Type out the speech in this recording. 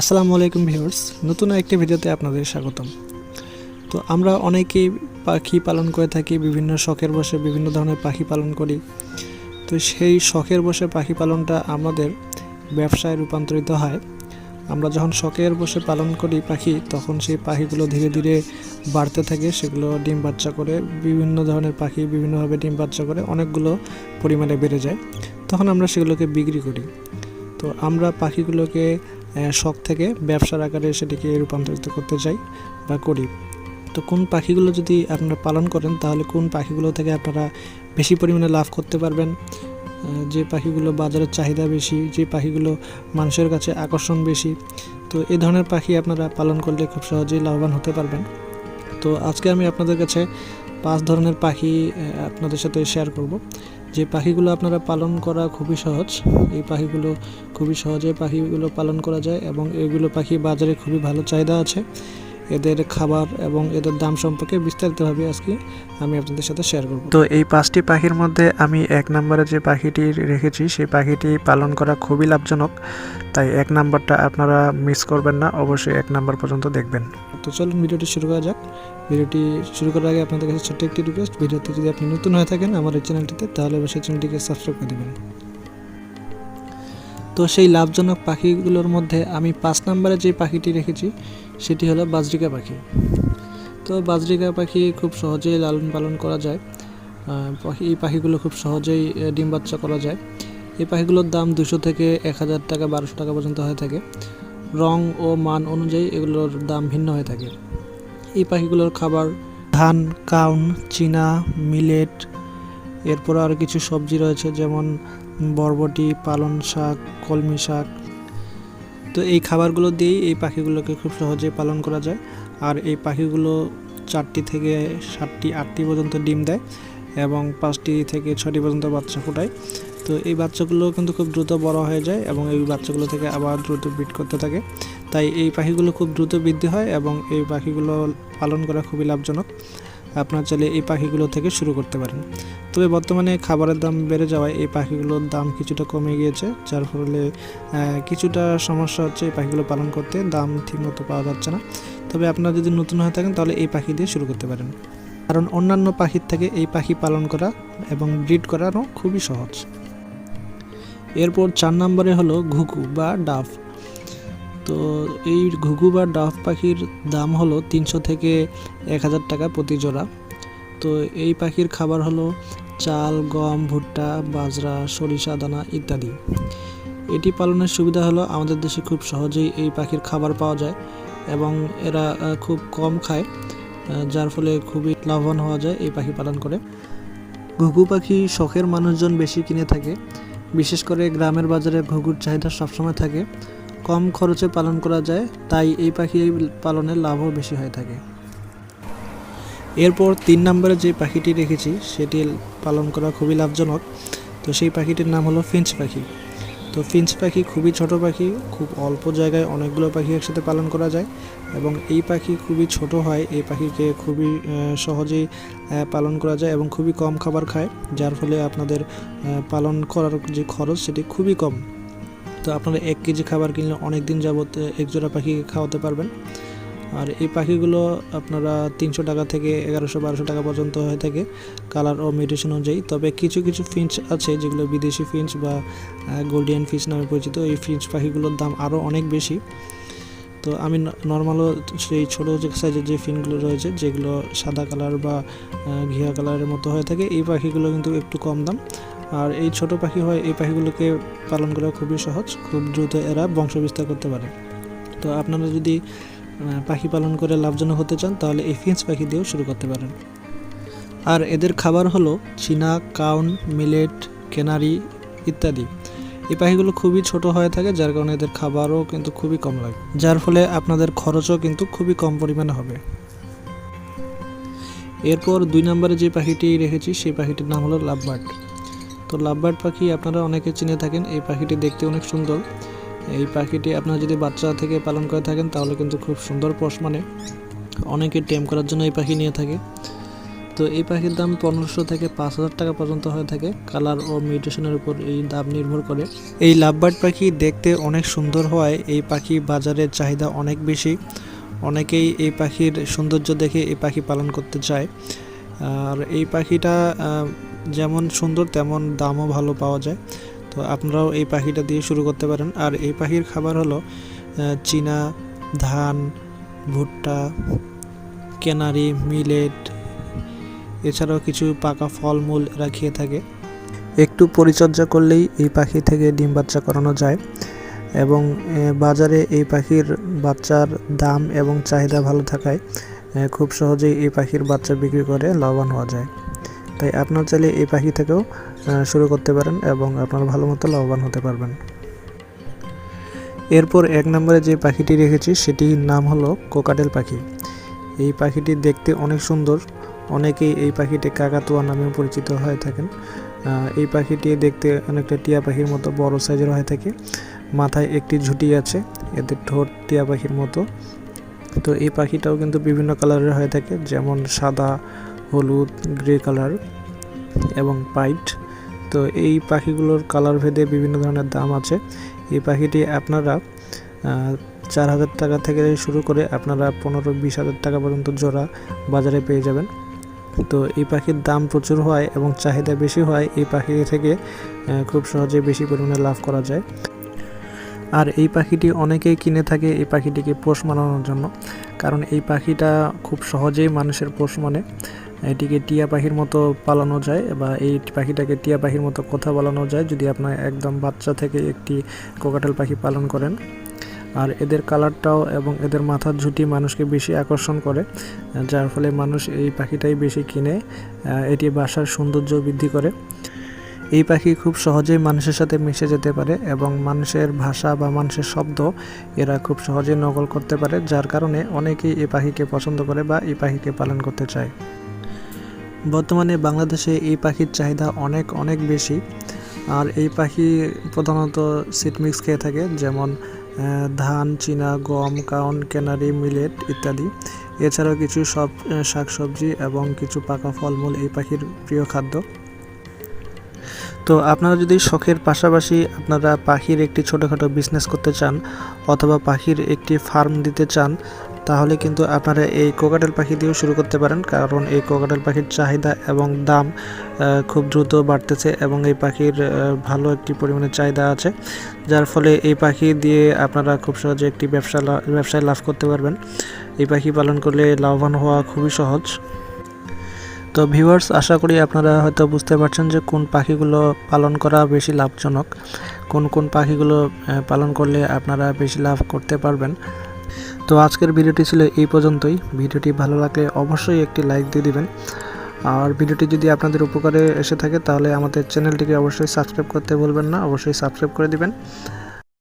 আসসালামু আলাইকুম ভিউয়ার্স, নতুন একটি ভিডিওতে আপনাদের স্বাগতম। তো আমরা অনেকেই পাখি পালন করে থাকি, বিভিন্ন শখের বসে বিভিন্ন ধরনের পাখি পালন করি। তো সেই শখের বসে পাখি পালনটা আমাদের ব্যবসায় রূপান্তরিত হয়। আমরা যখন শখের বসে পালন করি পাখি, তখন সেই পাখিগুলো ধীরে ধীরে বাড়তে থাকে, সেগুলো ডিম বাচ্চা করে, বিভিন্ন ধরনের পাখি বিভিন্নভাবে ডিম বাচ্চা করে অনেকগুলো পরিমাণে বেড়ে যায়। তখন আমরা সেগুলোকে বিক্রি করি। তো আমরা পাখিগুলোকে শখ থেকে ব্যবসার আকারে সেটিকে রূপান্তরিত করতে চাই বা করি। তো কোন পাখিগুলো যদি আপনারা পালন করেন, তাহলে কোন পাখিগুলো থেকে আপনারা বেশি পরিমাণে লাভ করতে পারবেন? যে পাখিগুলো বাজারের চাহিদা বেশি, যে পাখিগুলো মানুষের কাছে আকর্ষণ বেশি, তো এই ধরনের পাখি আপনারা পালন করলে খুব সহজেই লাভবান হতে পারবেন। তো আজকে আমি আপনাদের কাছে পাঁচ ধরনের পাখি আপনাদের সাথে শেয়ার করব। যে পাখিগুলো আপনারা পালন করা খুবই সহজ, এই পাখিগুলো খুবই সহজে পাখিগুলো পালন করা যায় এবং এগুলো পাখি বাজারে খুবই ভালো চাহিদা আছে। এদের খাবার এবং এদের দাম সম্পর্কে বিস্তারিতভাবে আজকে আমি আপনাদের সাথে শেয়ার করব। তো এই পাঁচটি পাখির মধ্যে আমি এক নম্বরে যে পাখিটি রেখেছি সেই পাখিটি পালন করা খুবই লাভজনক। তাই এক নাম্বারটা আপনারা মিস করবেন না অবশ্যই এক নাম্বার পর্যন্ত দেখবেন। তো চলুন ভিডিওটি শুরু করা যাক। ভিডিওটি শুরু করার আগে আপনাদের কাছে ছোট্ট একটি রিকোয়েস্ট ভিডিওতে যদি আপনি নতুন হয়ে থাকেন আমার এই চ্যানেলটিতে তাহলে অবশ্যই চ্যানেলটিকে সাবস্ক্রাইব করে দেবেন। তো সেই লাভজনক পাখিগুলোর মধ্যে আমি পাঁচ নম্বরে যে পাখিটি রেখেছি, সেটি হলো বাজরিকা পাখি। তো বাজরিকা পাখি খুব সহজেই লালন পালন করা যায়। পাখি এই পাখিগুলো খুব সহজেই ডিম বাচ্চা করা যায়। এই পাখিগুলোর দাম দুশো থেকে এক হাজার টাকা, বারোশো টাকা পর্যন্ত হয়ে থাকে। রং ও মান অনুযায়ী এগুলোর দাম ভিন্ন হয়ে থাকে। এই পাখিগুলোর খাবার ধান, কাউন, চীনা, মিলেট এরপর আরও কিছু সবজি রয়েছে, যেমন বরবটি পালন শাক, কলমি শাক। তো এই খাবারগুলো দিয়েই এই পাখিগুলোকে খুব সহজে পালন করা যায়। আর এই পাখিগুলো চারটি থেকে সাতটি, আটটি পর্যন্ত ডিম দেয় এবং পাঁচটি থেকে ছটি পর্যন্ত বাচ্চা ফোটায়। তো এই বাচ্চাগুলো কিন্তু খুব দ্রুত বড় হয়ে যায় এবং এই বাচ্চাগুলো থেকে আবার দ্রুত ব্রিড করতে থাকে। তাই এই পাখিগুলো খুব দ্রুত বৃদ্ধি হয় এবং এই পাখিগুলো পালন করা খুবই লাভজনক। আপনার চাইলে এই পাখিগুলো থেকে শুরু করতে পারেন। তবে বর্তমানে খাবারের দাম বেড়ে যাওয়ায় এই পাখিগুলোর দাম কিছুটা কমে গিয়েছে, যার ফলে কিছুটা সমস্যা হচ্ছে এই পাখিগুলো পালন করতে, দাম ঠিকমতো পাওয়া যাচ্ছে না। তবে আপনারা যদি নতুন হয়ে থাকেন, তাহলে এই পাখি দিয়ে শুরু করতে পারেন। কারণ অন্যান্য পাখির থেকে এই পাখি পালন করা এবং ব্রিড করানো খুবই সহজ। এরপর চার নম্বরে হলো ঘুঘু বা ডাফ তো এই ঘুঘু বা ডাফ পাখির দাম হলো তিনশো থেকে এক হাজার টাকা প্রতি জোড়া। তো এই পাখির খাবার হলো চাল, গম, ভুট্টা, বাজরা, সরিষা, দানা ইত্যাদি। এটি পালনের সুবিধা হলো আমাদের দেশে খুব সহজেই এই পাখির খাবার পাওয়া যায় এবং এরা খুব কম খায় যার ফলে খুবই লাভবান হওয়া যায় এই পাখি পালন করে। ঘুঘু পাখি শখের মানুষজন বেশি কিনে থাকে। বিশেষ করে গ্রামের বাজারে ঘুঘুর চাহিদা সবসময় থাকে। কম খরচে পালন করা যায়, তাই এই পাখি পালনে লাভও বেশি হয়ে থাকে। এরপর তিন নম্বরে যে পাখিটি রেখেছি, সেটি পালন করা খুবই লাভজনক। তো সেই পাখিটির নাম হলো ফিঞ্চ পাখি। তো ফিঞ্চ পাখি খুবই ছোট পাখি, খুব অল্প জায়গায় অনেকগুলো পাখি একসাথে পালন করা যায় এবং এই পাখি খুবই ছোট হয়, এই পাখিকে খুবই সহজেই পালন করা যায় এবং খুবই কম খাবার খায়, যার ফলে আপনাদের পালন করার যে খরচ সেটি খুবই কম। তো আপনারা এক কেজি খাবার কিনলে অনেক দিন যাবত এক জোড়া পাখি খাওয়াতে পারবেন। আর এই পাখিগুলো আপনারা তিনশো টাকা থেকে এগারোশো, বারোশো টাকা পর্যন্ত হয়ে থাকে কালার ও মিউটেশন অনুযায়ী। তবে কিছু কিছু ফিঞ্চ আছে যেগুলো বিদেশি ফিঞ্চ বা গোল্ডিয়ান ফিঞ্চ নামে পরিচিত। এই ফিঞ্চ পাখিগুলোর দাম আরও অনেক বেশি। তো আমি নর্মালও সেই ছোটো যে সাইজের যে ফিনগুলো রয়েছে, যেগুলো সাদা কালার বা ঘিয়া কালারের মতো হয়ে থাকে, এই পাখিগুলো কিন্তু একটু কম দাম। আর এই ছোট পাখি হয়, এই পাখিগুলোকে পালন করা খুবই সহজ, খুব দ্রুত এরা বংশবিস্তার করতে পারে। তো আপনারা যদি পাখি পালন করে লাভজনক হতে চান, তাহলে এই ফিন্স পাখি দিয়েও শুরু করতে পারেন। আর এদের খাবার হলো চীনা, কাউন, মিলেট, কেনারি ইত্যাদি। এই পাখিগুলো খুবই ছোট হয়ে থাকে, যার কারণে এদের খাবারও কিন্তু খুবই কম লাগে। যার ফলে আপনাদের খরচও কিন্তু খুবই কম পরিমাণে হবে। এরপর দুই নম্বরে যে পাখিটি রেখেছি, সেই পাখিটির নাম হলো লাভবার্ড। তো লাভবার্ড পাখি আপনারা অনেকে চিনে থাকেন, এই পাখিটি দেখতে অনেক সুন্দর। এই পাখিটি আপনারা যদি বাচ্চা থেকে পালন করে থাকেন, তাহলে কিন্তু খুব সুন্দর পোষ মানে। অনেকে টেম করার জন্য এই পাখি নিয়ে থাকে। তো এই পাখির দাম পনেরোশো থেকে পাঁচ হাজার টাকা পর্যন্ত হয়ে থাকে। কালার ও মিউটেশনের উপর এই দাম নির্ভর করে। এই লাভবার্ড পাখি দেখতে অনেক সুন্দর হওয়ায় এই পাখি বাজারের চাহিদা অনেক বেশি। অনেকেই এই পাখির সৌন্দর্য দেখে এই পাখি পালন করতে চায়। আর এই পাখিটা যেমন সুন্দর, তেমন দামও ভালো পাওয়া যায়। তো আপনারাও এই পাখিটা দিয়ে শুরু করতে পারেন। আর এই পাখির খাবার হলো চীনা, ধান, ভুট্টা, কেনারি, মিলেট, এছাড়াও কিছু পাকা ফলমূল এরা খেয়ে থাকে। একটু পরিচর্যা করলেই এই পাখি থেকে ডিম বাচ্চা করানো যায়। এবং বাজারে এই পাখির বাচ্চার দাম এবং চাহিদা ভালো থাকায় খুব সহজেই এই পাখির বাচ্চা বিক্রি করে লাভবান হওয়া যায়। তাই আপনার চাইলে এই পাখি থেকেও শুরু করতে পারেন এবং আপনার ভালো মতো লাভবান হতে পারবেন। এরপর এক নম্বরে যে পাখিটি রেখেছি, সেটির নাম হলো কোকাটেল পাখি। এই পাখিটি দেখতে অনেক সুন্দর। অনেকেই এই পাখিটি কাকাতুয়া নামেও পরিচিত হয়ে থাকেন। এই পাখিটি দেখতে অনেকটা টিয়া পাখির মতো বড় সাইজের হয়ে থাকে। মাথায় একটি ঝুঁটি আছে এদের ঠোঁট টিয়া পাখির মতো। তো এই পাখিটাও কিন্তু বিভিন্ন কালারের হয়ে থাকে, যেমন সাদা হলুদ, গ্রে কালার এবং পাইট তো এই পাখিগুলোর কালার ভেদে বিভিন্ন ধরনের দাম আছে। এই পাখিটি আপনারা চার হাজার টাকা থেকে শুরু করে আপনারা পনেরো, বিশ হাজার টাকা পর্যন্ত জোড়া বাজারে পেয়ে যাবেন। তো এই পাখির দাম প্রচুর হয় এবং চাহিদা বেশি হয় এই পাখি থেকে খুব সহজে বেশি পরিমাণে লাভ করা যায়। আর এই পাখিটি অনেকেই কিনে থাকে এই পাখিটিকে পোষ মানানোর জন্য। কারণ এই পাখিটা খুব সহজেই মানুষের পোষ মানে। এটিকে টিয়া পাখির মতো পালানো যায় বা এই পাখিটাকে টিয়া পাখির মতো কথা বলানো যায় যদি আপনার একদম বাচ্চা থেকে একটি কোকাটেল পাখি পালন করেন। আর এদের কালারটাও এবং এদের মাথার ঝুঁটি মানুষকে বেশি আকর্ষণ করে, যার ফলে মানুষ এই পাখিটাই বেশি কিনে এটি বাসার সৌন্দর্য বৃদ্ধি করে। এই পাখি খুব সহজেই মানুষের সাথে মিশে যেতে পারে এবং মানুষের ভাষা বা মানুষের শব্দ এরা খুব সহজে নকল করতে পারে, যার কারণে অনেকেই এই পাখিকে পছন্দ করে বা এই পাখিকে পালন করতে চায়। বর্তমানে বাংলাদেশে এই পাখির চাহিদা অনেক অনেক বেশি। আর এই পাখি প্রধানত সিট মিক্স খেয়ে থাকে, যেমন ধান, চীনা, গম, কাউন কেনারি মিলেট ইত্যাদি। এছাড়াও কিছু সব শাকসবজি এবং কিছু পাকা ফলমূল এই পাখির প্রিয় খাদ্য। তো আপনারা যদি শখের পাশাপাশি আপনারা পাখির একটি ছোটোখাটো বিজনেস করতে চান, অথবা পাখির একটি ফার্ম দিতে চান তাহলে কিন্তু আপনারা এই কোকাটেল পাখি দিয়েও শুরু করতে পারেন, কারণ এই কোকাটেল পাখির চাহিদা এবং দাম খুব দ্রুত বাড়তেছে এবং এই পাখির ভালো একটি পরিমাণে চাহিদা আছে, যার ফলে এই পাখি দিয়ে আপনারা খুব সহজে একটি ব্যবসা ব্যবসায় লাভ করতে পারবেন। এই পাখি পালন করলে লাভবান হওয়া খুবই সহজ। তো ভিউয়ার্স আশা করি আপনারা হয়তো বুঝতে পারছেন যে কোন পাখিগুলো পালন করা বেশি লাভজনক, কোন কোন পাখিগুলো পালন করলে আপনারা বেশি লাভ করতে পারবেন। তো আজকের ভিডিওটি ছিল এই পর্যন্তই। ভিডিওটি ভালো লাগলে অবশ্যই একটি লাইক দিয়ে দিবেন। আর ভিডিওটি যদি আপনাদের উপকারে এসে থাকে, তাহলে আমাদের চ্যানেলটিকে অবশ্যই সাবস্ক্রাইব করতে ভুলবেন না। অবশ্যই সাবস্ক্রাইব করে দিবেন।